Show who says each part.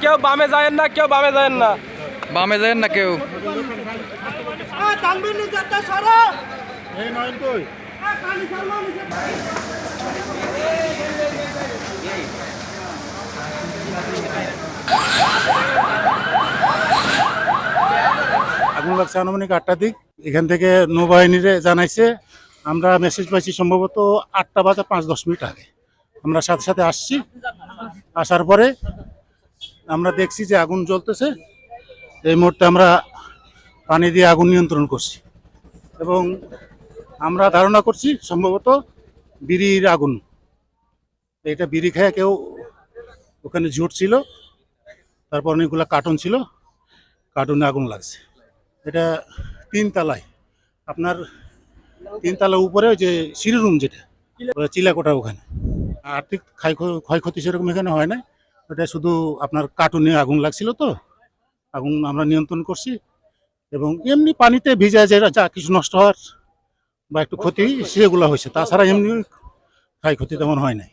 Speaker 1: কেউ বামে যায় না কেউ বামে যায় না
Speaker 2: বামে যায় না কেউ?
Speaker 3: আগুন লাগছে আনুমানিক আটটা দিক এখান থেকে নৌবাহিনীরে জানাইছে আমরা মেসেজ পাইছি সম্ভবত আটটা বাজে পাঁচ, দশ মিনিট আগে। আমরা সাথে সাথে আসছি। আসার পরে আমরা দেখছি যে আগুন জ্বলতেছে। এই মুহূর্তে আমরা পানি দিয়ে আগুন নিয়ন্ত্রণ করছি। এবং আমরা ধারণা করছি সম্ভবত বিড়ির আগুন। এটা বিড়ি খেয়ে কেউ ওখানে ঝুট ছিল। তারপর অনেকগুলো কার্টুন ছিল। কার্টুনে আগুন লাগছে। এটা তিন তালায় আপনার তিন তলার উপরে ওই যে সিঁড়ি রুম যেটা চিলাকোটা ওখানে। আর্থিক ক্ষয় ক্ষয়ক্ষতি সেরকম এখানে হয় না ওটা শুধু আপনার কার্টুনে আগুন লাগছিল তো আগুন আমরা নিয়ন্ত্রণ করছি। এবং এমনি পানিতে ভিজা যে যা কিছু নষ্ট হওয়ার বা একটু ক্ষতি সেগুলো হয়েছে। তাছাড়া এমনি ক্ষয়ক্ষতি তেমন হয় নাই।